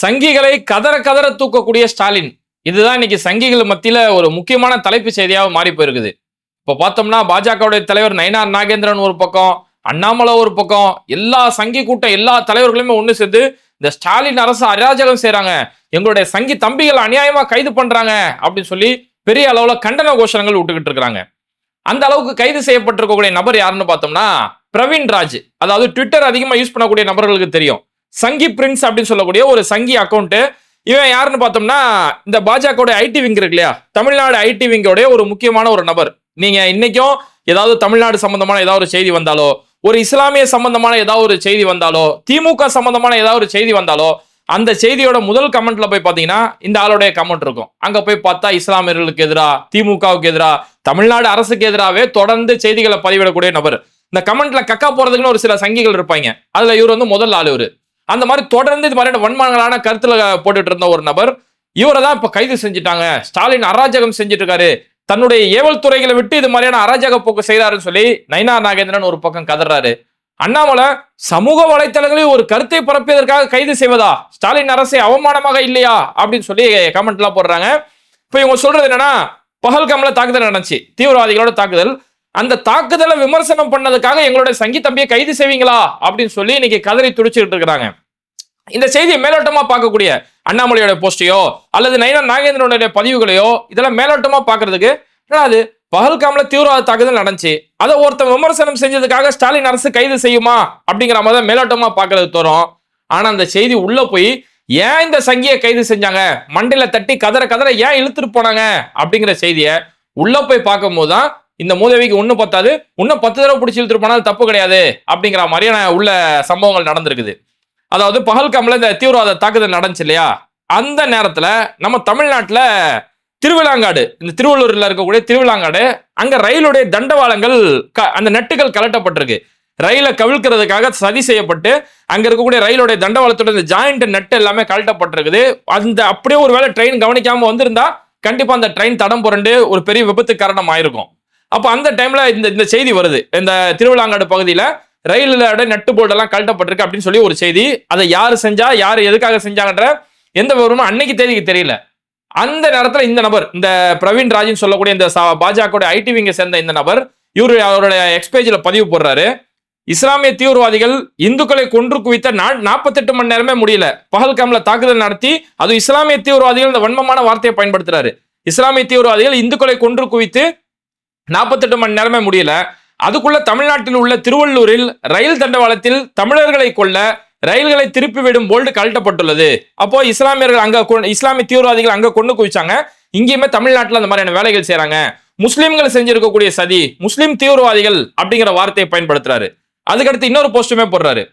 சங்கிகளை கதற கதற தூக்கக்கூடிய ஸ்டாலின். இதுதான் இன்னைக்கு சங்கிகள் மத்தியில ஒரு முக்கியமான தலைப்பு செய்தியாக மாறி போயிருக்குது. இப்போ பார்த்தோம்னா பாஜகவுடைய தலைவர் நயனார் நாகேந்திரன் ஒரு பக்கம் அண்ணாமலை ஒரு பக்கம் எல்லா சங்கி கூட்டம் எல்லா தலைவர்களுமே ஒன்று சேர்ந்து இந்த ஸ்டாலின் அரசு அராஜகம் செய்கிறாங்க எங்களுடைய சங்கி தம்பிகள் அநியாயமா கைது பண்றாங்க அப்படின்னு சொல்லி பெரிய அளவுல கண்டன கோஷங்கள் விட்டுக்கிட்டு இருக்கிறாங்க. அந்த அளவுக்கு கைது செய்யப்பட்டிருக்கக்கூடிய நபர் யாருன்னு பார்த்தோம்னா பிரவீன் ராஜ் அதாவது ட்விட்டர் அதிகமா யூஸ் பண்ணக்கூடிய நபர்களுக்கு தெரியும். சங்கி பிரின்ஸ் அப்படின்னு சொல்லக்கூடிய ஒரு சங்கி அக்கௌண்ட் இவன் யாருன்னு பார்த்தோம்னா இந்த பாஜகவோட ஐடி விங் இருக்கு இல்லையா? தமிழ்நாடு ஐடி விங்கோடைய ஒரு முக்கியமான ஒரு நபர். நீங்க இன்னைக்கும் ஏதாவது தமிழ்நாடு சம்பந்தமான ஏதாவது ஒரு செய்தி வந்தாலோ ஒரு இஸ்லாமிய சம்பந்தமான ஏதாவது ஒரு செய்தி வந்தாலோ திமுக சம்பந்தமான ஏதாவது ஒரு செய்தி வந்தாலோ அந்த செய்தியோட முதல் கமெண்ட்ல போய் பாத்தீங்கன்னா இந்த ஆளுடைய கமெண்ட் இருக்கும். அங்க போய் பார்த்தா இஸ்லாமியர்களுக்கு எதிரா திமுகவுக்கு எதிரா தமிழ்நாடு அரசுக்கு எதிராகவே தொடர்ந்து செய்திகளை பதிவிடக்கூடிய நபர். இந்த கமெண்ட்ல கக்கா போறதுக்குன்னு ஒரு சில சங்கிகள் இருப்பாங்க. அதுல இவர் வந்து முதல் ஆள் அந்த மாதிரி தொடர்ந்து இது மாதிரியான வன்மங்களான கருத்துல போட்டுட்டு இருந்த ஒரு நபர். இவரை தான் இப்ப கைது செஞ்சுட்டாங்க. ஸ்டாலின் அராஜகம் செஞ்சுட்டு இருக்காரு தன்னுடைய ஏவல் துறைகளை விட்டு இது மாதிரியான அராஜக போக்கு செய்யறாருன்னு சொல்லி நைனா நாகேந்திரன் ஒரு பக்கம் கதறாரு. அண்ணாமலை சமூக வலைத்தளங்களில் ஒரு கருத்தை பரப்பியதற்காக கைது செய்வதா? ஸ்டாலின் அரசை அவமானமாக இல்லையா? அப்படின்னு சொல்லி கமெண்ட் எல்லாம் போடுறாங்க. இப்ப இவங்க சொல்றது என்னன்னா பகல்காம்ல தாக்குதல் நடந்துச்சு. தீவிரவாதிகளோட தாக்குதல். அந்த தாக்குதலை விமர்சனம் பண்ணதுக்காக எங்களுடைய சங்கி தம்பியை கைது செய்வீங்களா? அப்படின்னு சொல்லி இன்னைக்கு கதறி துடிச்சுக்கிட்டு இருக்கிறாங்க. இந்த செய்தியை மேலோட்டமா பார்க்கக்கூடிய அண்ணாமலையோட போஸ்டையோ அல்லது நயனா நாகேந்திரனுடைய பதிவுகளையோ இதெல்லாம் மேலோட்டமா பாக்குறதுக்கு என்னடா அது? பகல்காம்ல தீவிரவாத தாக்குதல் நடந்துச்சு. அதை ஒருத்தன் விமர்சனம் செஞ்சதுக்காக ஸ்டாலின் அரசு கைது செய்யுமா? அப்படிங்கிற மாதிரி தான் மேலோட்டமா பாக்குறது தோறும். ஆனா அந்த செய்தி உள்ள போய் ஏன் இந்த சங்கியை கைது செஞ்சாங்க? மண்டையில தட்டி கதற கதற ஏன் இழுத்துட்டு போனாங்க? அப்படிங்கிற செய்தியை உள்ள போய் பார்க்கும்போது தான் இந்த மூதேவிக்கு ஒண்ணு பத்தாது. இன்னும் பத்து தடவை பிடிச்சி இழுத்துட்டு போனாலும் தப்பு கிடையாது. அப்படிங்கிற மாதிரியான உள்ள சம்பவங்கள் நடந்திருக்குது. அதாவது பகல்காம்ல இந்த தீவிரவாத தாக்குதல் நடந்துச்சு இல்லையா? அந்த நேரத்துல நம்ம தமிழ்நாட்டில் திருவிழாங்காடு இந்த திருவள்ளூர்ல இருக்கக்கூடிய திருவிழாங்காடு அங்க ரயிலுடைய தண்டவாளங்கள் க- அந்த நட்டுகள் கலட்டப்பட்டிருக்கு. ரயிலை கவிழ்க்கிறதுக்காக சதி செய்யப்பட்டு அங்க இருக்கக்கூடிய ரயிலுடைய தண்டவாளத்தோட இந்த ஜாயிண்ட் நட்டு எல்லாமே கழட்டப்பட்டிருக்குது அந்த அப்படியே ஒரு வேளை ட்ரெயின் கவனிக்காம வந்திருந்தா கண்டிப்பா அந்த ட்ரெயின் தடம் புரண்டு ஒரு பெரிய விபத்து காரணம் ஆயிருக்கும் அப்போ அந்த டைம்ல இந்த இந்த செய்தி வருது. இந்த திருவிழாங்காடு பகுதியில ரயிலோட நட்டு போல்டெல்லாம் கழட்டப்பட்டிருக்கு அப்படின்னு சொல்லி ஒரு செய்தி. அதை யாரு செஞ்சா யாரு எதுக்காக செஞ்சாங்கன்ற எந்த விவரமும் அன்னைக்கு தேதிக்கு தெரியல. அந்த நேரத்தில் இந்த நபர் இந்த பிரவீன் ராஜின் சொல்லக்கூடிய இந்த பாஜக ஐடி விங்க சேர்ந்த இந்த நபர் இவரு அவருடைய எக்ஸ்பேஜில் பதிவு போடுறாரு. இஸ்லாமிய தீவிரவாதிகள் இந்துக்களை கொன்று குவித்த நாற்பத்தெட்டு மணி நேரமே முடியல. பகல்காம்ல தாக்குதல் நடத்தி அது இஸ்லாமிய தீவிரவாதிகள் இந்த வன்மமான வார்த்தையை பயன்படுத்துறாரு. இஸ்லாமிய தீவிரவாதிகள் இந்துக்களை கொன்று குவித்து நாற்பத்தெட்டு மணி நேரமே முடியல. அதுக்குள்ள தமிழ்நாட்டில் உள்ள திருவள்ளூரில் ரயில் தண்டவாளத்தில் தமிழர்களை கொல்ல ரயில்களை திருப்பி விடும் போல்டு கழட்டப்பட்டுள்ளது. அப்போ இஸ்லாமியர்கள் அங்க இஸ்லாமிய தீவிரவாதிகள் அங்க கொண்டு குவிச்சாங்க. இங்கேயுமே தமிழ்நாட்டில் அந்த மாதிரியான வேலைகள் செய்யறாங்க முஸ்லிம்கள் செஞ்சிருக்கக்கூடிய சதி முஸ்லிம் தீவிரவாதிகள் அப்படிங்கிற வார்த்தையை பயன்படுத்துறாரு. அதுக்கடுத்து இன்னொரு போஸ்டுமே போடுறாரு.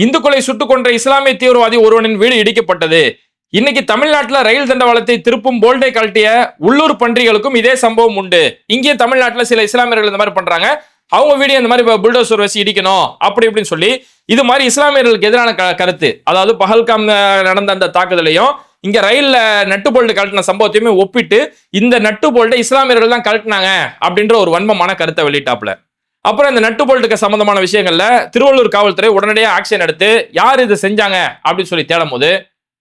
இந்துக்களை சுட்டுக் கொன்ற இஸ்லாமிய தீவிரவாதி ஒருவனின் வீடு இடிக்கப்பட்டது. இன்னைக்கு தமிழ்நாட்டில் ரயில் தண்டவாளத்தை திருப்பும் போல்டை கழட்டிய உள்ளூர் பன்றிகளுக்கும் இதே சம்பவம் உண்டு. இங்கே தமிழ்நாட்டில் சில இஸ்லாமியர்கள் இந்த மாதிரி பண்றாங்க. அவங்க வீடியோ இந்த மாதிரி புல்டோசர் வச்சு இடிக்கணும் அப்படி இப்படின்னு சொல்லி இது மாதிரி இஸ்லாமியர்களுக்கு எதிரான க- கருத்து. அதாவது பகல்காம் நடந்த அந்த தாக்குதலையும் இங்க ரயில்ல நட்டு போல்டு கழட்டின சம்பவத்தையுமே ஒப்பிட்டு இந்த நட்டு போல்டை இஸ்லாமியர்கள் தான் கழட்டினாங்க அப்படின்ற ஒரு வன்மமான கருத்தை வெளியிட்டாப்ல அப்புறம் இந்த நட்டு போல்ட்டுக்கு சம்பந்தமான விஷயங்கள்ல திருவள்ளூர் காவல்துறை உடனடியாக ஆக்ஷன் எடுத்து யார் இது செஞ்சாங்க அப்படின்னு சொல்லி தேடும் போது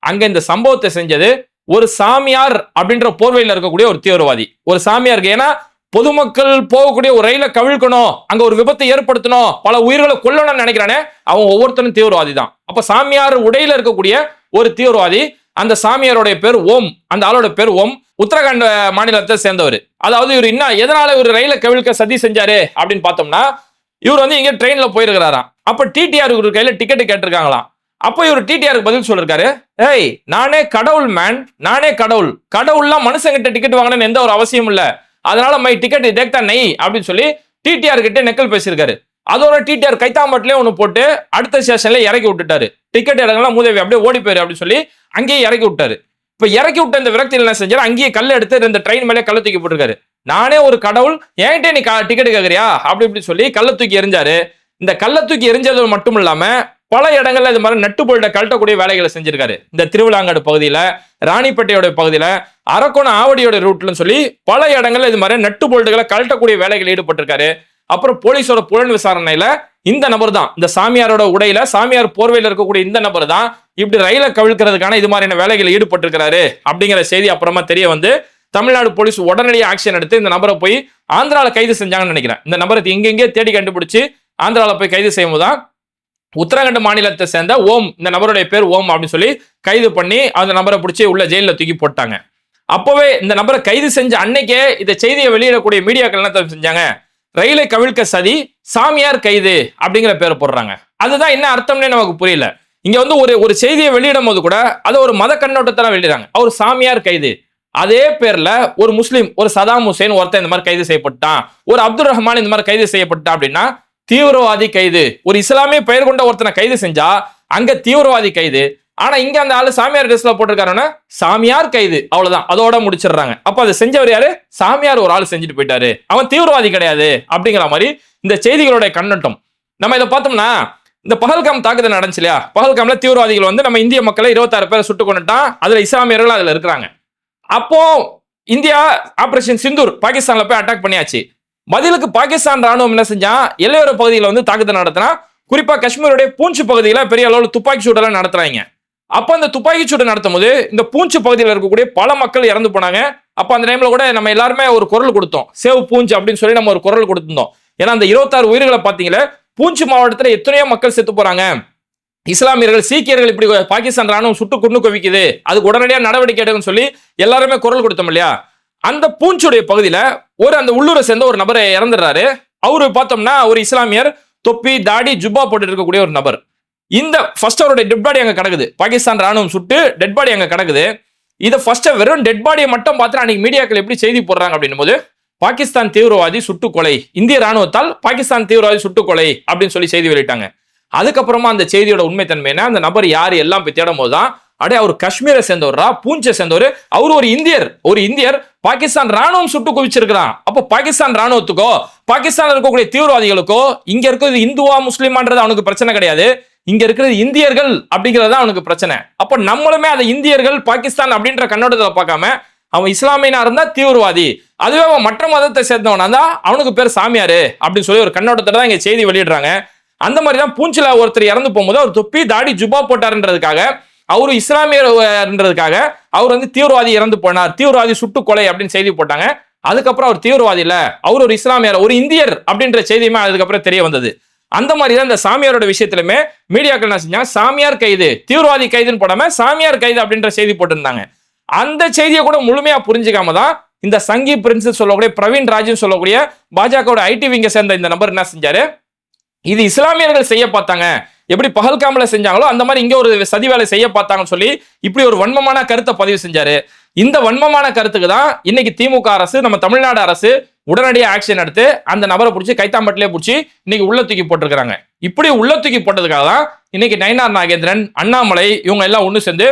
அங்க இந்த சம்பவத்தை செஞ்சது ஒரு சாமியார் அப்படின்ற போர்வையில் இருக்கக்கூடிய ஒரு தீவிரவாதி. ஒரு சாமியார் ஏன்னா பொதுமக்கள் போகக்கூடிய ஒரு ரயிலை கவிழ்க்கணும். அங்க ஒரு விபத்தை ஏற்படுத்தணும். பல உயிர்களை கொல்லணும்னு நினைக்கிறானே அவன் ஒவ்வொருத்தரும் தீவிரவாதி தான் அப்ப சாமியார் உடையில இருக்கக்கூடிய ஒரு தீவிரவாதி அந்த சாமியாருடைய பேர் ஓம் அந்த ஆளோட பேர் ஓம் உத்தரகாண்ட் மாநிலத்தை சேர்ந்தவர். அதாவது இவர் என்ன எதனால இவர் ரயில கவிழ்க்க சதி செஞ்சாரு அப்படின்னு பார்த்தோம்னா இவர் வந்து இங்க ட்ரெயின்ல போயிருக்கிறாராம். அப்ப டிடிஆர் இவர் கையில டிக்கெட் கேட்டிருக்காங்களாம். அப்போ இவர் டிடிஆருக்கு பதில் சொல்லிருக்காரு. ஏய் நானே கடவுள் மேன் நானே கடவுள். கடவுள்லாம் மனுஷங்கிட்ட டிக்கெட் வாங்கணும்னு எந்த ஒரு அவசியம் இல்ல. அதனால மை டிக்கெட் தேக்தா நெய் அப்படின்னு சொல்லி டிடிஆர் கிட்டே நெக்கல் பேசியிருக்காரு. அதோட டிடிஆர் கைத்தாம்பட்டிலே ஒன்று போட்டு அடுத்த ஸ்டேஷன்ல இறக்கி விட்டுட்டாரு. டிக்கெட் இடங்கள்லாம் மூதேவி அப்படியே ஓடி போயிரு அப்படின்னு சொல்லி அங்கேயே இறக்கி விட்டாரு. இப்ப இறக்கி விட்ட இந்த விரக்தியில் என்ன செஞ்சாரு? அங்கேயே கல் எடுத்து இந்த ட்ரெயின் மேலே கள்ள தூக்கி போட்டிருக்காரு. நானே ஒரு கடவுள். என்கிட்ட நீ டிக்கெட் கேட்குறியா அப்படி இப்படி சொல்லி கல்லை தூக்கி எரிஞ்சாரு இந்த கல்லை தூக்கி எரிஞ்சது மட்டும் இல்லாமல் பல இடங்கள்ல இது மாதிரி நட்டு போல்ட கழட்டக்கூடிய வேலைகளை செஞ்சிருக்காரு. இந்த திருவிழாங்காடு பகுதியில ராணிப்பேட்டையோட பகுதியில அரக்கோணம் ஆவடியோட ரூட்லன்னு சொல்லி பல இடங்கள்ல இது மாதிரி நட்டு போல்டுகளை கழட்டக்கூடிய வேலைகள் ஈடுபட்டிருக்காரு. அப்புறம் போலீஸோட புலன் விசாரணையில இந்த நபர் தான் இந்த சாமியாரோட உடையில சாமியார் போர்வையில் இருக்கக்கூடிய இந்த நபர் தான் இப்படி ரயிலை கவிழ்க்கிறதுக்கான இது மாதிரியான வேலைகள் ஈடுபட்டிருக்கிறாரு அப்படிங்கிற செய்தி அப்புறமா தெரிய வந்து தமிழ்நாடு போலீஸ் உடனடியாக ஆக்ஷன் எடுத்து இந்த நபரை போய் ஆந்திராவில் கைது செஞ்சாங்கன்னு நினைக்கிறேன். இந்த நபரை எங்கெங்கே தேடி கண்டுபிடிச்சு ஆந்திராவில் போய் கைது செய்யும்போது தான் உத்தரகண்ட் மாநிலத்தை சேர்ந்த ஓம் இந்த நபருடைய பேர் ஓம் அப்படின்னு சொல்லி கைது பண்ணி அந்த நபரை பிடிச்சி உள்ள ஜெயிலில் தூக்கி போட்டாங்க. அப்போவே இந்த நபரை கைது செஞ்ச அன்னைக்கே இந்த செய்தியை வெளியிடக்கூடிய மீடியாக்கள் என்ன செஞ்சாங்க? ரயிலை கவிழ்க்க சதி சாமியார் கைது அப்படிங்கிற பேரை போடுறாங்க. அதுதான் என்ன அர்த்தம்னே நமக்கு புரியல. இங்க வந்து ஒரு ஒரு செய்தியை வெளியிடும் போது கூட அதை ஒரு மத கண்ணோட்டத்தில் வெளியிடுறாங்க. அவர் சாமியார் கைது. அதே பேர்ல ஒரு முஸ்லீம் ஒரு சதாம் ஹுசேன் ஒருத்தன் இந்த மாதிரி கைது செய்யப்பட்டான். ஒரு அப்துல் ரஹ்மான் இந்த மாதிரி கைது செய்யப்பட்டான் அப்படின்னா தீவிரவாதி கைது. ஒரு இஸ்லாமிய பெயர் கொண்ட ஒருத்தனை கைது செஞ்சா அங்க தீவிரவாதி கைது. ஆனா இங்க அந்த ஆளு சாமியார் ட்ரெஸ்ல போட்டிருக்காருன்னா சாமியார் கைது. அவ்வளவுதான். அதோட முடிச்சிடுறாங்க. அப்ப அதை செஞ்சவர் யாரு? சாமியார் ஒரு ஆள் செஞ்சுட்டு போயிட்டாரு. அவன் தீவிரவாதி கிடையாது. அப்படிங்கிற மாதிரி இந்த செய்திகளுடைய கண்ணட்டம். நம்ம இதை பார்த்தோம்னா இந்த பகல்காம் தாக்குதல் நடந்துச்சு இல்லையா? பகல்காம்ல தீவிரவாதிகள் வந்து நம்ம இந்திய மக்களை இருபத்தாறு பேரை சுட்டு கொண்டுட்டான் அதுல இஸ்லாமியர்கள் அதுல இருக்கிறாங்க. அப்போ இந்தியா ஆபரேஷன் சிந்தூர் பாகிஸ்தான்ல போய் அட்டாக் பண்ணியாச்சு. பதிலுக்கு பாகிஸ்தான் ராணுவம் என்ன செஞ்சா? எல்லையோர பகுதியில் வந்து தாக்குதல் நடத்தினா குறிப்பா காஷ்மீருடைய பூஞ்சு பகுதியில பெரிய அளவில் துப்பாக்கி சூடெல்லாம் நடத்துறாங்க. அப்ப அந்த துப்பாக்கி சூடு நடத்தும் போது இந்த பூஞ்சு பகுதியில் இருக்கக்கூடிய பல மக்கள் இறந்து போனாங்க. அப்ப அந்த டைம்ல கூட நம்ம எல்லாருமே ஒரு குரல் கொடுத்தோம். சேவ் பூஞ்சு அப்படின்னு சொல்லி நம்ம ஒரு குரல் கொடுத்திருந்தோம். ஏன்னா அந்த இருபத்தாறு உயிர்களை பார்த்தீங்களே பூஞ்சு மாவட்டத்துல எத்தனையோ மக்கள் செத்து போறாங்க. இஸ்லாமியர்கள் சீக்கியர்கள் இப்படி பாகிஸ்தான் ராணுவம் சுட்டு குண்டு குவிக்குது. அதுக்கு உடனடியாக நடவடிக்கை எடுக்கணும்னு சொல்லி எல்லாருமே குரல் கொடுத்தோம் இல்லையா? அந்த பூஞ்சுடைய பகுதியில ஒரு அந்த உள்ளூரை சேர்ந்த ஒரு நபரை இறந்துடுறாரு. அவரு பார்த்தோம்னா ஒரு இஸ்லாமியர் தொப்பி தாடி ஜுப்பா போட்டு இருக்கக்கூடிய ஒரு நபர். இந்த ஃபர்ஸ்ட் அவருடைய டெட் பாடி அங்க கிடக்குது. பாகிஸ்தான் ராணுவம் சுட்டு டெட் பாடி அங்க கிடக்குது. இதை ஃபர்ஸ்ட் வெறும் டெட் பாடியை மட்டும் பார்த்து அன்னைக்கு மீடியாக்கள் எப்படி செய்தி போடுறாங்க அப்படின்னும் போது பாகிஸ்தான் தீவிரவாதி சுட்டு கொலை இந்திய ராணுவத்தால் பாகிஸ்தான் தீவிரவாதி சுட்டு கொலை அப்படின்னு சொல்லி செய்தி வெளியிட்டாங்க. அதுக்கப்புறமா அந்த செய்தியோட உண்மைத்தன்மை என்ன? அந்த நபர் யார்? எல்லாம் போய் தேடும் போதுதான் அடே அவர் காஷ்மீரை சேர்ந்தவரா? பூஞ்சை சேர்ந்தவர்? அவர் ஒரு இந்தியர். ஒரு இந்தியர் பாகிஸ்தான் ராணுவம் சுட்டு குவிச்சிருக்கிறான். அப்போ பாகிஸ்தான் ராணுவத்துக்கோ பாகிஸ்தான்ல இருக்கக்கூடிய தீவிரவாதிகளுக்கோ இங்க இருக்கிறது இந்துவா முஸ்லீமான்றது அவனுக்கு பிரச்சனை கிடையாது. இங்க இருக்கிறது இந்தியர்கள் அப்படிங்கிறது தான் அவனுக்கு பிரச்சனை. அப்போ நம்மளுமே அதை இந்தியர்கள் பாகிஸ்தான் அப்படின்ற கண்ணோட்டத்துல பார்க்காம அவன் இஸ்லாமியனா இருந்தா தீவிரவாதி. அதுவே அவன் மற்ற மதத்தை சேர்ந்தவனா தான் அவனுக்கு பேர் சாமியாரு அப்படின்னு சொல்லி ஒரு கண்ணோட்டத்தில் தான் இங்க செய்தி வெளியிடுறாங்க. அந்த மாதிரி தான் பூஞ்சில ஒருத்தர் இறந்து போகும்போது அவர் தொப்பி தாடி ஜுபா போட்டாருன்றதுக்காக அவரும் இஸ்லாமியர்ன்றதுக்காக அவர் வந்து தீவிரவாதி இறந்து போனார். தீவிரவாதி சுட்டு கொலை அப்படின்னு செய்தி போட்டாங்க. அதுக்கப்புறம் அவர் தீவிரவாதி இல்ல. அவர் ஒரு இஸ்லாமியர் ஒரு இந்தியர் அப்படின்ற செய்தியுமே அதுக்கப்புறம் தெரிய வந்தது. அந்த மாதிரி தான் இந்த சாமியாரோட விஷயத்திலுமே மீடியாக்கள் என்ன செஞ்சாங்க? சாமியார் கைது தீவிரவாதி கைதுன்னு போடாம சாமியார் கைது அப்படின்ற செய்தி போட்டிருந்தாங்க. அந்த செய்தியை கூட முழுமையா புரிஞ்சுக்காம தான் இந்த சங்கி பிரின்ஸ் சொல்லக்கூடிய பிரவீன் ராஜ்னு சொல்லக்கூடிய பாஜகவோட ஐடி விங்க சேர்ந்த இந்த நபர் என்ன செஞ்சாரு? இது இஸ்லாமியர்கள் செய்ய பார்த்தாங்க. எப்படி பகல்காமில் செஞ்சாங்களோ அந்த மாதிரி இங்க ஒரு சதி வேலை செய்ய பார்த்தாங்கன்னு சொல்லி இப்படி ஒரு வன்மமான கருத்தை பதிவு செஞ்சாரு. இந்த வன்மமான கருத்துக்கு தான் இன்னைக்கு திமுக அரசு நம்ம தமிழ்நாடு அரசு உடனடியாக ஆக்ஷன் எடுத்து அந்த நபரை பிடிச்சி கைத்தாம்பட்டிலே பிடிச்சி இன்னைக்கு உள்ள தூக்கி போட்டிருக்கிறாங்க. இப்படி உள்ள தூக்கி போட்டதுக்காக தான் இன்னைக்கு நயனார் நாகேந்திரன் அண்ணாமலை இவங்க எல்லாம் ஒன்று சேர்ந்து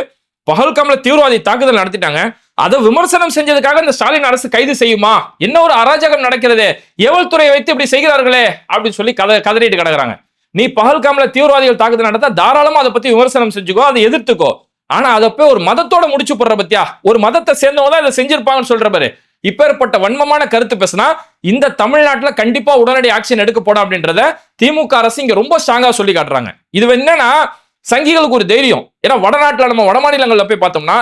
பகல்காமில் தீவிரவாதி தாக்குதல் நடத்திட்டாங்க. அதை விமர்சனம் செஞ்சதுக்காக இந்த ஸ்டாலின் அரசு கைது செய்யுமா? என்ன ஒரு அராஜகம் நடக்கிறது? எவல் துறையை வைத்து இப்படி செய்கிறார்களே அப்படின்னு சொல்லி கத கதறிட்டு கிடக்குறாங்க. நீ பகல்காமில் தீவிரவாதிகள் தாக்குதல் நடத்தா தாராளமா அதை பத்தி விமர்சனம் செஞ்சுக்கோ அதை எதிர்த்துக்கோ. ஆனா அதை போய் ஒரு மதத்தோட முடிச்சு போடுற பத்தியா? ஒரு மதத்தை சேர்ந்தவங்க தான் இதை செஞ்சிருப்பாங்கன்னு சொல்ற பாரு. இப்பேற்பட்ட வன்மமான கருத்து பேசினா இந்த தமிழ்நாட்டில் கண்டிப்பா உடனடி ஆக்ஷன் எடுக்க போடும் அப்படின்றத திமுக அரசு இங்க ரொம்ப ஸ்ட்ராங்கா சொல்லி காட்டுறாங்க. இது என்னன்னா சங்கிகளுக்கு ஒரு தைரியம். ஏன்னா வடநாட்டில் நம்ம வட மாநிலங்களில் போய் பார்த்தோம்னா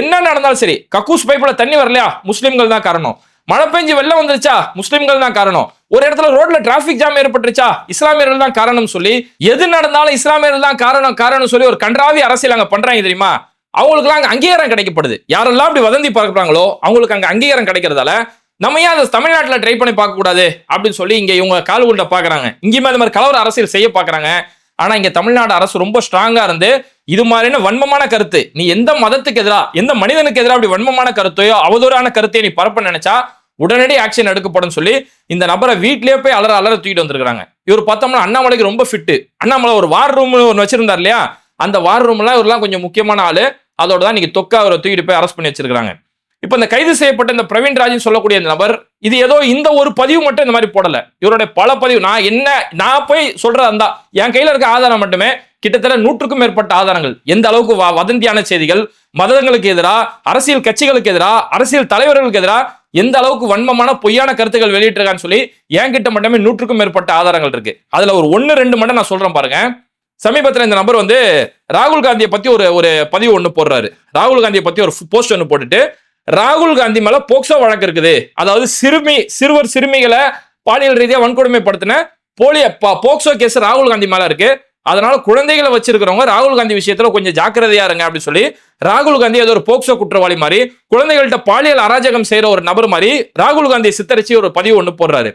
என்ன நடந்தாலும் சரி கக்கூஸ் பைப்பில் தண்ணி வரலையா? முஸ்லீம்கள் தான் காரணம். மழை பெஞ்சு வெள்ளம் வந்துருச்சா? முஸ்லிம்கள் தான் காரணம். ஒரு இடத்துல ரோட்ல டிராபிக் ஜாம் ஏற்பட்டுருச்சா? இஸ்லாமியர்கள் தான் காரணம் சொல்லி எது நடந்தாலும் இஸ்லாமியர்கள் தான் காரணம் காரணம் சொல்லி ஒரு கன்றாவி அரசியல் அங்க பண்றாங்க தெரியுமா? அவங்களுக்குலாம் அங்கே அங்கீகாரம் கிடைக்கப்படுது. யாரெல்லாம் அப்படி வதந்தி பார்க்கறாங்களோ அவங்களுக்கு அங்க அங்கீகாரம் கிடைக்கிறதால நம்ம ஏன் அதை தமிழ்நாட்டில் ட்ரை பண்ணி பார்க்க கூடாது அப்படின்னு சொல்லி இங்க இவங்க கால் உள்ள பாக்குறாங்க இங்கேயுமே அந்த மாதிரி கலவர அரசியல் செய்ய பாக்குறாங்க ஆனா இங்க தமிழ்நாடு அரசு ரொம்ப ஸ்ட்ராங்கா இருந்து இது மாதிரியான வன்மமான கருத்து. நீ எந்த மதத்துக்கு எதிராக எந்த மனிதனுக்கு எதிராக அப்படி வன்மமான கருத்தையோ அவதூறான கருத்தையோ நீ பரப்ப நினைச்சா உடனடி ஆக்ஷன் எடுக்கப்படும் சொல்லி இந்த நபரை வீட்லயே போய் அலற அலற தூக்கிட்டு வந்திருக்காங்க இவர் பார்த்தோம்னா அண்ணாமலைக்கு ரொம்ப ஃபிட்டு அண்ணாமலை ஒரு வார் ரூம் ஒன்று வச்சிருந்தார் இல்லையா? அந்த வார் ரூம்லாம் இவரெல்லாம் கொஞ்சம் முக்கியமான ஆளு. அதோட தான் இன்னைக்கு தொக்கா அவரை தூக்கிட்டு போய் அரெஸ்ட் பண்ணி வச்சிருக்காங்க இப்போ இந்த கைது செய்யப்பட்ட இந்த பிரவீன் ராஜன் சொல்லக்கூடிய இந்த நபர் இது ஏதோ இந்த ஒரு பதிவு மட்டும் இந்த மாதிரி போடல. இவருடைய பல பதிவு நான் என்ன நான் போய் சொல்றதா இருந்தா என் கையில இருக்க ஆதாரம் மட்டுமே கிட்டத்தட்ட நூற்றுக்கும் மேற்பட்ட ஆதாரங்கள். எந்த அளவுக்கு வதந்தியான செய்திகள் மதங்களுக்கு எதிராக அரசியல் கட்சிகளுக்கு எதிராக அரசியல் தலைவர்களுக்கு எதிராக எந்த அளவுக்கு வன்மமான பொய்யான கருத்துக்கள் வெளியிட்டிருக்கான்னு சொல்லி என்கிட்ட மட்டுமே நூற்றுக்கும் மேற்பட்ட ஆதாரங்கள் இருக்கு. அதுல ஒரு ஒன்னு ரெண்டு மட்டும் நான் சொல்றேன் பாருங்க. சமீபத்தில் இந்த நபர் வந்து ராகுல் காந்தியை பத்தி ஒரு ஒரு பதிவு ஒன்று போடுறாரு. ராகுல் காந்தியை பத்தி ஒரு போஸ்ட் ஒன்று போட்டுட்டு ராகுல் காந்தி மேல போக்சோ வழக்கு இருக்குது. அதாவது சிறுமி சிறுவர் சிறுமிகளை பாலியல் ரீதியாக வன்கொடுமைப்படுத்தின போலிய போக்சோ கேஸ் ராகுல் காந்தி மேல இருக்கு. அதனால குழந்தைகளை வச்சிருக்கிறவங்க ராகுல் காந்தி விஷயத்துல கொஞ்சம் ஜாக்கிரதையா இருங்க அப்படின்னு சொல்லி ராகுல் காந்தி ஏதோ ஒரு போக்சோ குற்றவாளி மாதிரி குழந்தைகள்கிட்ட பாலியல் அராஜகம் செய்யற ஒரு நபர் மாதிரி ராகுல் காந்தியை சித்தரிச்சு ஒரு பதிவு ஒன்று போடுறாரு.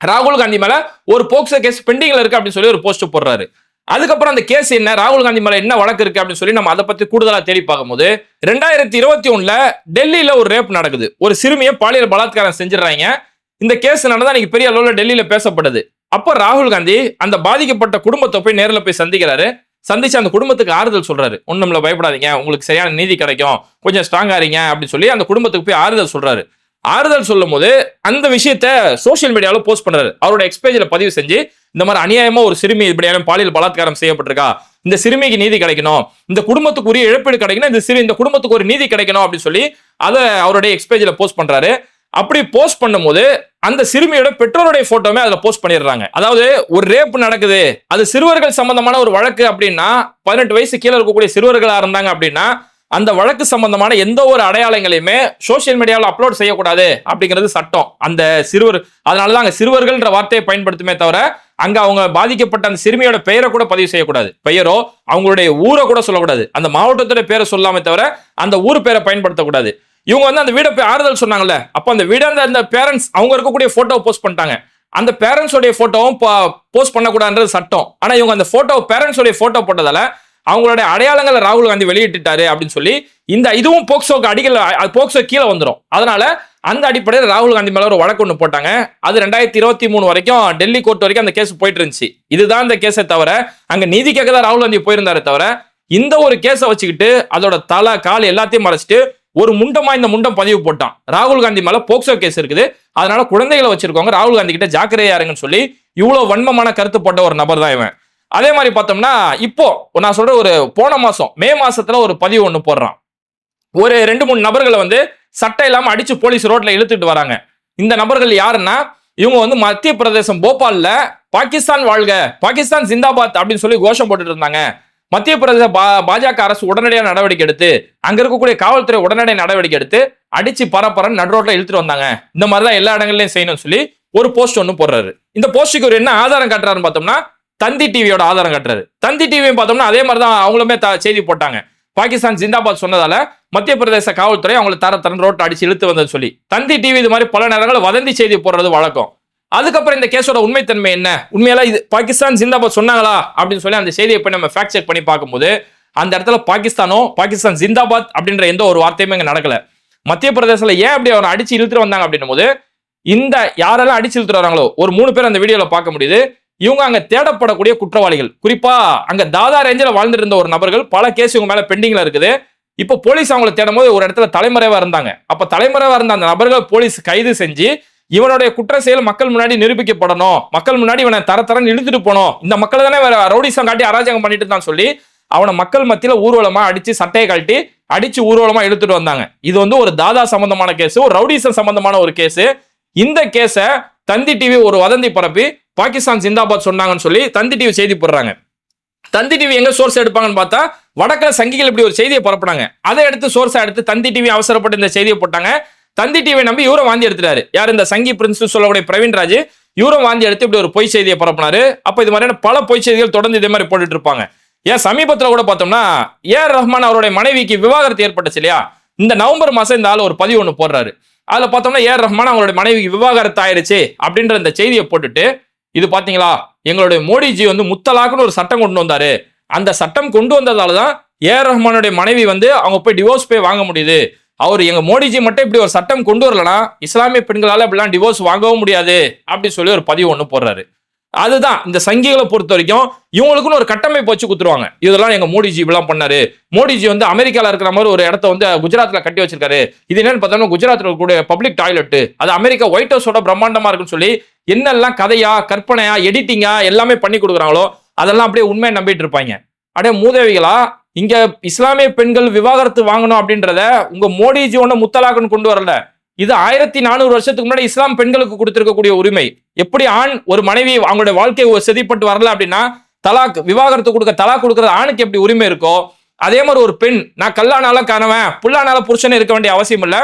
ராகுல் காந்தி மேல ஒரு போக்சோ கேஸ் பெண்டிங்ல இருக்கு அப்படின்னு சொல்லி ஒரு போஸ்ட் போடுறாரு. அதுக்கப்புறம் அந்த கேஸ் என்ன? ராகுல் காந்தி மேல என்ன வழக்கு இருக்கு அப்படின்னு சொல்லி நம்ம அதை பத்தி கூடுதலா தேடி பார்க்கும்போது ரெண்டாயிரத்தி இருபத்தி ஒண்ணுல டெல்லியில ஒரு ரேப் நடக்குது. ஒரு சிறுமியை பாலியல் பலாத்காரம் செஞ்சிடறாங்க. இந்த கேஸ் நடந்தா இன்னைக்கு பெரிய அளவுல டெல்லியில பேசப்படுது. அப்போ ராகுல் காந்தி அந்த பாதிக்கப்பட்ட குடும்பத்தை போய் நேரில் போய் சந்திக்கிறாரு. சந்திச்சு அந்த குடும்பத்துக்கு ஆறுதல் சொல்றாரு. ஒண்ணும்ல பயப்படாதீங்க. உங்களுக்கு சரியான நீதி கிடைக்கும். கொஞ்சம் ஸ்ட்ராங்கா இருங்க அப்படின்னு சொல்லி அந்த குடும்பத்துக்கு போய் ஆறுதல் சொல்றாரு. ஆறுதல் சொல்லும் போது அந்த விஷயத்த சோஷியல் மீடியாவில் போஸ்ட் பண்றாரு. அவரோட எக்ஸ்பேஜில் பதிவு செஞ்சு இந்த மாதிரி அநியாயமா ஒரு சிறுமி இப்படியான பாலியல் பலாத்காரம் செய்யப்பட்டிருக்கா? இந்த சிறுமிக்கு நீதி கிடைக்கணும். இந்த குடும்பத்துக்கு உரிய இழப்பீடு கிடைக்கணும். இந்த சிறு இந்த குடும்பத்துக்கு ஒரு நீதி கிடைக்கணும் அப்படின்னு சொல்லி அதை அவருடைய எக்ஸ்பேஜில் போஸ்ட் பண்றாரு. அப்படி போஸ்ட் பண்ணும்போது அந்த சிறுமியோட பெற்றோருடைய போட்டோமே அதுல போஸ்ட் பண்ணிடுறாங்க. அதாவது ஒரு ரேப் நடக்குது அது சிறுவர்கள் சம்பந்தமான ஒரு வழக்கு அப்படின்னா பதினெட்டு வயசு கீழே இருக்கக்கூடிய சிறுவர்களா இருந்தாங்க அப்படின்னா அந்த வழக்கு சம்பந்தமான எந்த ஒரு அடையாளங்களையுமே சோஷியல் மீடியாவில் அப்லோட் செய்யக்கூடாது அப்படிங்கிறது சட்டம். அந்த சிறுவர் அதனால தான் அங்கே சிறுவர்கள்ன்ற வார்த்தையை பயன்படுத்துமே தவிர அங்கே அவங்க பாதிக்கப்பட்ட அந்த சிறுமியோட பெயரை கூட பதிவு செய்யக்கூடாது. பெயரோ அவங்களுடைய ஊரை கூட சொல்லக்கூடாது. அந்த மாவட்டத்தோட பேரை சொல்லாமே தவிர அந்த ஊர் பேரை பயன்படுத்தக்கூடாது. இவங்க வந்து அந்த வீடை போய் ஆறுதல் சொன்னாங்கல்ல. அப்போ அந்த வீடு அந்த அந்த பேரண்ட்ஸ் அவங்க இருக்கக்கூடிய ஃபோட்டோவை போஸ்ட் பண்ணிட்டாங்க. அந்த பேரண்ட்ஸோடைய ஃபோட்டோவும் போஸ்ட் பண்ணக்கூடாதுன்றது சட்டம். ஆனால் இவங்க அந்த ஃபோட்டோ பேரண்ட்ஸோடைய ஃபோட்டோ போட்டதால அவங்களுடைய அடையாளங்களை ராகுல் காந்தி வெளியிட்டுட்டாரு அப்படின்னு சொல்லி இந்த இதுவும் போக்சோக்கு அடிக்கல அது போக்சோ கீழே வந்துடும் அதனால அந்த அடிப்படையில் ராகுல் காந்தி மேல ஒரு வழக்கு ஒன்று போட்டாங்க. அது ரெண்டாயிரத்தி இருபத்தி மூணு வரைக்கும் டெல்லி கோர்ட் வரைக்கும் அந்த கேஸ் போயிட்டு இருந்துச்சு. இதுதான் இந்த கேஸை தவிர அங்க நீதி கேட்க தான் ராகுல் காந்தி போயிருந்தாரு தவிர இந்த ஒரு கேஸை வச்சுக்கிட்டு அதோட தலை கால் எல்லாத்தையும் மறைச்சிட்டு ஒரு முண்டமா இந்த முண்டம் பதிவு போட்டான். ராகுல் காந்தி மேல போக்சோ கேஸ் இருக்குது. அதனால குழந்தைகளை வச்சிருக்கவங்க ராகுல் காந்தி கிட்ட ஜாக்கிரதையா இருங்கன்னு சொல்லி இவ்வளவு வன்மமான கருத்து போட்ட ஒரு நபர் தான் இவன். அதே மாதிரி பார்த்தோம்னா இப்போ நான் சொல்ற ஒரு போன மாசம் மே மாசத்துல ஒரு பதிவு ஒன்று போடுறான். ஒரு ரெண்டு மூணு நபர்களை வந்து சட்டை இல்லாம அடிச்சு போலீஸ் ரோட்ல இழுத்துட்டு வராங்க. இந்த நபர்கள் யாருன்னா இவங்க வந்து மத்திய பிரதேசம் போபால்ல பாகிஸ்தான் வாழ்க பாகிஸ்தான் ஜிந்தாபாத் அப்படின்னு சொல்லி கோஷம் போட்டுட்டு இருந்தாங்க. மத்திய பிரதேச பா- பாஜக அரசு உடனடியாக நடவடிக்கை எடுத்து அங்க இருக்கக்கூடிய காவல்துறை உடனடியாக நடவடிக்கை எடுத்து அடிச்சு பரப்பரன்னு நடுரோட்ல இழுத்துட்டு வந்தாங்க. இந்த மாதிரி தான் எல்லா இடங்கள்லயும் செய்யணும்னு சொல்லி ஒரு போஸ்ட் ஒன்று போடுறாரு. இந்த போஸ்டுக்கு ஒரு என்ன ஆதாரம் காட்டுறாருன்னு பார்த்தோம்னா தந்தி டிவியோட ஆதாரம் காட்டுறாரு. தந்தி டிவியும் பார்த்தோம்னா அதே மாதிரி தான் அவங்களுமே செய்தி போட்டாங்க. பாகிஸ்தான் ஜிந்தாபாத் சொன்னதால மத்திய பிரதேச காவல்துறை அவங்களை தர தரன் ரோட்டை அடிச்சு இழுத்து வந்தது சொல்லி. தந்தி டிவி இது மாதிரி பல நேரங்கள் வதந்தி செய்தி போடுறது வழக்கம். அதுக்கப்புறம் இந்த கேஸோட உண்மைத்தன்மை என்ன? உண்மையெல்லாம் இது பாகிஸ்தான் ஜிந்தாபாத் சொன்னாங்களா? அப்படின்னு சொல்லி அந்த செய்தியை போய் நம்ம ஃபேக்ட் செக் பண்ணி பார்க்கும்போது அந்த இடத்துல பாகிஸ்தானோ பாகிஸ்தான் ஜிந்தாபாத் அப்படின்ற எந்த ஒரு வார்த்தையுமே இங்கே நடக்கல. மத்திய பிரதேசத்தில் ஏன் அப்படி அவரை அடிச்சு இழுத்துட்டு வந்தாங்க அப்படின்னும் போது இந்த யாரெல்லாம் அடிச்சு இழுத்துட்டு வராங்களோ ஒரு மூணு பேர் அந்த வீடியோல பார்க்க முடியுது. இவங்க அங்க தேடப்படக்கூடிய குற்றவாளிகள். குறிப்பா அங்க தாதா ரேஞ்சில் வாழ்ந்துட்டு இருந்த ஒரு நபர்கள் பல கேஸ் இவங்க மேல பெண்டிங்ல இருக்குது. இப்போ போலீஸ் அவங்களை தேடும் போது ஒரு இடத்துல தலைமறைவா இருந்தாங்க. அப்ப தலைமறைவா இருந்த அந்த நபர்கள் போலீஸ் கைது செஞ்சு இவனுடைய குற்ற செயல் மக்கள் முன்னாடி நிரூபிக்கப்படணும். மக்கள் முன்னாடி இவனை தர தரன்னு இழுத்துட்டு போனோம் இந்த மக்கள் தானே வேற ரவுடிசம் காட்டி அராஜகம் பண்ணிட்டு தான் சொல்லி அவனை மக்கள் மத்தியில ஊர்வலமா அடிச்சு சட்டையை கழட்டி அடிச்சு ஊர்வலமா இழுத்துட்டு வந்தாங்க. இது வந்து ஒரு தாதா சம்பந்தமான கேஸ் ஒரு ரவுடிசம் சம்பந்தமான ஒரு கேஸ் இந்த கேஸை தந்தி டிவி ஒரு வதந்தி பரப்பி பாகிஸ்தான் ஜிந்தாபாத் சொன்னாங்கன்னு சொல்லி தந்தி டிவி செய்தி போடுறாங்க. தந்தி டிவி எங்க சோர்ஸ் எடுப்பாங்கன்னு பார்த்தா வடக்கில் சங்கிகள் இப்படி ஒரு செய்தியை பரப்புனாங்க. அதை எடுத்து சோர்ஸை எடுத்து தந்தி டிவி அவசரப்பட்டு இந்த செய்தியை போட்டாங்க. தந்தி டிவியை நம்பி இவரும் வாந்தி எடுத்துட்டாரு. யார்? இந்த சங்கி பிரின்ஸ் சொல்லக்கூடிய பிரவீன்ராஜ் இவரும் வாந்தி எடுத்து இப்படி ஒரு பொய் செய்தியை பரப்பினாரு. அப்போ இது மாதிரியான பல பொய் செய்திகள் தொடர்ந்து இதே மாதிரி போட்டுட்டு இருப்பாங்க. ஏன் சமீபத்தில் கூட பார்த்தோம்னா ஏஆர் ரஹ்மான் அவருடைய மனைவிக்கு விவாகரத்து ஏற்பட்டுச்சு இல்லையா? இந்த நவம்பர் மாதம் இந்த ஆள் ஒரு பதிவு ஒன்று போடுறாரு. அதில் பார்த்தோம்னா ஏஆர் ரஹ்மான் அவங்களுடைய மனைவிக்கு விவாகரத்து ஆயிடுச்சு அப்படின்ற இந்த செய்தியை போட்டுட்டு இது பார்த்தீங்களா எங்களுடைய மோடிஜி வந்து முத்தலாக்குன்னு ஒரு சட்டம் கொண்டு வந்தாரு. அந்த சட்டம் கொண்டு வந்ததால தான் ஏஆர் ரஹ்மானுடைய மனைவி வந்து அவங்க போய் டிவோர்ஸ் போய் வாங்க முடியுது. அவர் எங்க மோடிஜி மட்டும் இப்படி ஒரு சட்டம் கொண்டு வரலனா இஸ்லாமிய பெண்களால இப்படிலாம் டிவோர்ஸ் வாங்கவும் முடியாது அப்படின்னு சொல்லி ஒரு பதிவு ஒன்று போடுறாரு. அதுதான் இந்த சங்கிகளை பொறுத்த வரைக்கும் இவங்களுக்குன்னு ஒரு கட்டமைப்பு வச்சு குத்துருவாங்க. இதெல்லாம் எங்க மோடிஜி இப்படிலாம் பண்ணாரு. மோடிஜி வந்து அமெரிக்கால இருக்கிற மாதிரி ஒரு இடத்த வந்து குஜராத்ல கட்டி வச்சிருக்காரு. இது என்னன்னு பார்த்தோம்னா குஜராத்ல இருக்கக்கூடிய பப்ளிக் டாய்லெட் அது அமெரிக்கா ஒயிட் ஹவுஸோட பிரம்மாண்டமா இருக்குன்னு சொல்லி என்னெல்லாம் கதையா கற்பனையா எடிட்டிங்கா எல்லாமே பண்ணி கொடுக்குறாங்களோ அதெல்லாம் அப்படியே உண்மையை நம்பிட்டு இருப்பாங்க. அப்படியே மூதேவிகளா இங்க இஸ்லாமிய பெண்கள் விவாகரத்து வாங்கணும் அப்படின்றத உங்க மோடிஜி ஒண்ணு முத்தலாக்குன்னு கொண்டு வரல. இது ஆயிரத்தி நானூறு வருஷத்துக்கு முன்னாடி இஸ்லாம் பெண்களுக்கு கொடுத்திருக்கக்கூடிய உரிமை. எப்படி ஆண் ஒரு மனைவி அவங்களுடைய வாழ்க்கையை செதிப்பட்டு வரல அப்படின்னா தலாக் விவாகரத்து கொடுக்க தலாக் கொடுக்கறது ஆணுக்கு எப்படி உரிமை இருக்கோ அதே மாதிரி ஒரு பெண் நான் கல்லானால கணவன் புல்லானால புருஷன் இருக்க வேண்டிய அவசியம் இல்லை.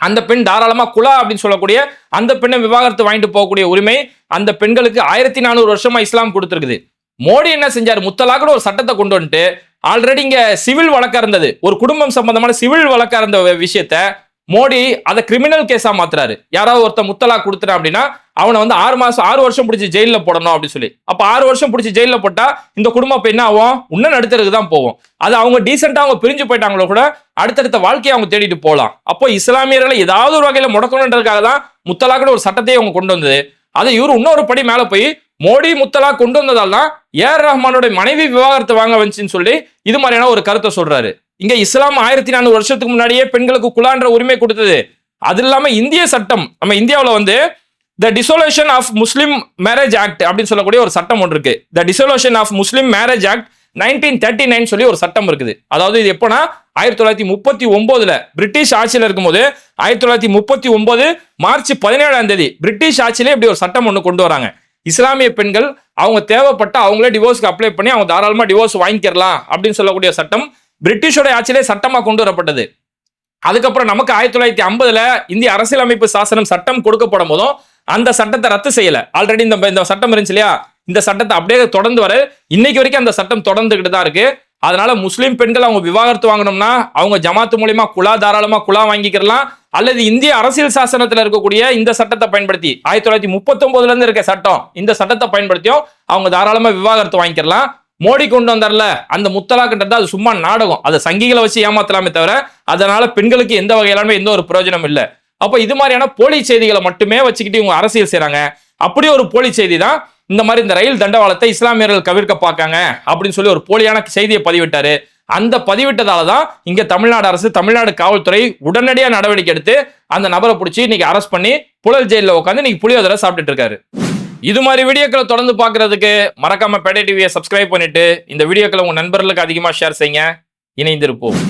அந்த பெண் தாராளமா குலா அப்படின்னு சொல்லக்கூடிய அந்த பெண்ணை விவாகரத்து வாங்கிட்டு போகக்கூடிய உரிமை அந்த பெண்களுக்கு ஆயிரத்தி நானூறு வருஷமா இஸ்லாம் கொடுத்துருக்குது. மோடி என்ன செஞ்சார்? முத்தலாக்குன்னு ஒரு சட்டத்தை கொண்டு வந்துட்டு ஆல்ரெடி இங்க சிவில் வழக்கா இருந்தது. ஒரு குடும்பம் சம்பந்தமான சிவில் வழக்கா இருந்த விஷயத்த மோடி அதை கிரிமினல் கேஸா மாத்துறாரு. யாராவது ஒருத்தன் முத்தலா கொடுத்துட்டா அப்படின்னா அவனை வந்து ஆறு மாசம் ஆறு வருஷம் பிடிச்சி ஜெயில போடணும் அப்படின்னு சொல்லி. அப்ப ஆறு வருஷம் பிடிச்சி ஜெயில போட்டா இந்த குடும்பம் இப்ப என்ன ஆகும்? இன்னும் நடுத்தருக்கு தான் போகும். அது அவங்க டீசெண்டா அவங்க பிரிஞ்சு போயிட்டாங்களோ கூட அடுத்தடுத்த வாழ்க்கையை அவங்க தேடிட்டு போகலாம். அப்போ இஸ்லாமியர்களை ஏதாவது ஒரு வகையில முடக்கணுன்றதுக்காக தான் முத்தலாக்குன்னு ஒரு சட்டத்தையே அவங்க கொண்டு வந்தது. அதை இவர் இன்னொரு படி மேல போய் மோடி முத்தலா கொண்டு வந்ததால் தான் ஏஆர் ரஹ்மானோட மனைவி விவாகரத்து வாங்க வந்துச்சுன்னு சொல்லி இது மாதிரியான ஒரு கருத்தை சொல்றாரு. இங்க இஸ்லாம் ஆயிரத்தி நானூறு வருஷத்துக்கு முன்னாடியே பெண்களுக்கு குலான்ற உரிமை கொடுத்தது. அது இல்லாம இந்திய சட்டம் நம்ம இந்தியாவில் வந்து the dissolution of Muslim marriage act அப்படின்னு சொல்லக்கூடிய ஒரு சட்டம் ஒன்று இருக்கு. The dissolution of Muslim marriage act nineteen thirty nine சொல்லி ஒரு சட்டம் இருக்குது. அதாவது இது எப்போனா ஆயிரத்தி தொள்ளாயிரத்தி முப்பத்தி ஒன்பதுல பிரிட்டிஷ் ஆட்சியில் இருக்கும்போது ஆயிரத்தி தொள்ளாயிரத்தி முப்பத்தி ஒன்பது மார்ச் பதினேழாம் தேதி பிரிட்டிஷ் ஆட்சியிலே இப்படி ஒரு சட்டம் ஒன்று கொண்டு வராங்க. இஸ்லாமிய பெண்கள் அவங்க தேவைப்பட்ட அவங்களே டிவோர்ஸ்க்கு அப்ளை பண்ணி அவங்க தாராளமாக டிவோர்ஸ் வாங்கிக்கிறலாம் அப்படின்னு சொல்லக்கூடிய சட்டம் பிரிட்டிஷோட ஆட்சியிலே சட்டமாக கொண்டு வரப்பட்டது. அதுக்கப்புறம் நமக்கு ஆயிரத்தி தொள்ளாயிரத்தி ஐம்பதுல இந்திய அரசியலமைப்பு சாசனம் சட்டம் கொடுக்கப்படும் போதும் அந்த சட்டத்தை ரத்து செய்யல. ஆல்ரெடி இந்த இந்த சட்டம் இருந்துச்சு இல்லையா? இந்த சட்டத்தை அப்படியே தொடர்ந்து வர இன்னைக்கு வரைக்கும் அந்த சட்டம் தொடர்ந்துகிட்டு தான் இருக்கு. அதனால முஸ்லீம் பெண்கள் அவங்க விவாகரத்து வாங்கணும்னா அவங்க ஜமாத்து மூலியமா குலா தாராளமா குலா வாங்கிக்கிறலாம். அல்லது இந்திய அரசியல் சாசனத்தில் இருக்கக்கூடிய இந்த சட்டத்தை பயன்படுத்தி ஆயிரத்தி தொள்ளாயிரத்தி முப்பத்தி இருந்து இருக்க சட்டம் இந்த சட்டத்தை பயன்படுத்தியும் அவங்க தாராளமா விவாகரத்து வாங்கிக்கலாம் மோடி கொண்டு வந்தார்ல அந்த முத்தலாக்குன்றது அது சும்மா நாடகம். அதை சங்கிகளை வச்சு ஏமாத்தலாமே தவிர அதனால பெண்களுக்கு எந்த வகையிலான எந்த ஒரு பிரயோஜனம் இல்லை. அப்போ இது மாதிரியான போலி செய்திகளை மட்டுமே வச்சுக்கிட்டு இவங்க அரசியல் செய்கிறாங்க அப்படி ஒரு போலி செய்தி தான் இந்த மாதிரி இந்த ரயில் தண்டவாளத்தை இஸ்லாமியர்கள் கவிர்க்க பார்க்காங்க அப்படின்னு சொல்லி ஒரு போலியான செய்தியை பதிவிட்டாரு. அந்த பதிவிட்டதால தான் இங்க தமிழ்நாடு அரசு தமிழ்நாடு காவல்துறை உடனடியாக நடவடிக்கை எடுத்து அந்த நபரை பிடிச்சி இன்னைக்கு அரெஸ்ட் பண்ணி புழல் ஜெயிலில் உட்காந்து இன்னைக்கு புளியோதரை சாப்பிட்டுட்டு இருக்காரு. இது மாதிரி வீடியோக்களை தொடர்ந்து பார்க்கறதுக்கு மறக்காம பேட்டை டிவியை சப்ஸ்கிரைப் பண்ணிட்டு இந்த வீடியோக்களை உங்க நண்பர்களுக்கு அதிகமாக ஷேர் செய்யுங்க. இணைந்திருப்போம்.